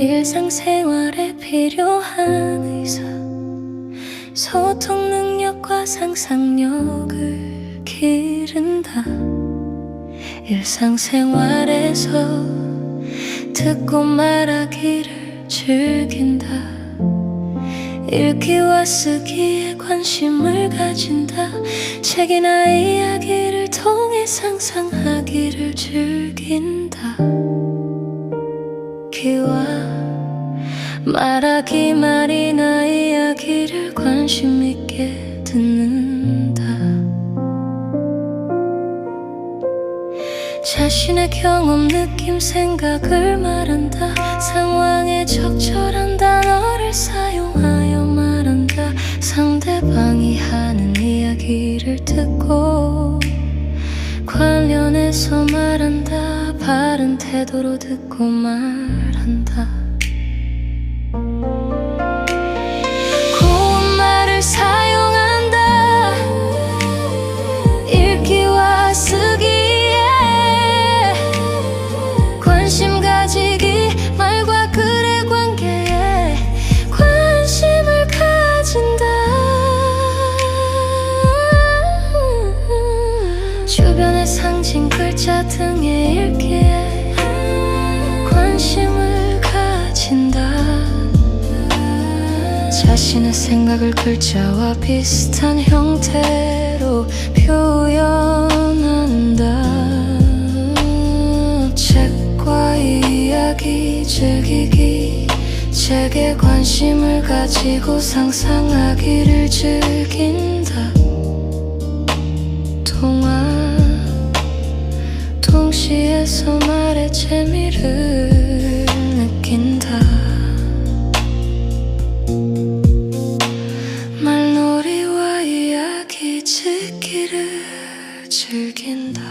일상생활에 필요한 의사 소통 능력과 상상력을 기른다. 일상생활에서 듣고 말하기를 즐긴다. 읽기와 쓰기에 관심을 가진다. 책이나 이야기를 통해 상상하기를 즐긴다 귀와 말하기 말이나 이야기를 관심 있게 듣는다. 자신의 경험, 느낌, 생각을 말한다. 상황에 적절한 단어를 사용하여 말한다. 상대방이 하는 이야기를 듣고 관련해서 말한다 바른 태도로 듣고 말한다. 고운 말을 사용한다. 읽기와 쓰기에 관심 가지기 상징 글자 등에 읽기에 관심을 가진다. 자신의 생각을 글자와 비슷한 형태로 표현한다. 책과 이야기 즐기기 책에 관심을 가지고 상상하기를 즐긴다 동시에서 말의 재미를 느낀다. 말놀이와 이야기 짓기를 즐긴다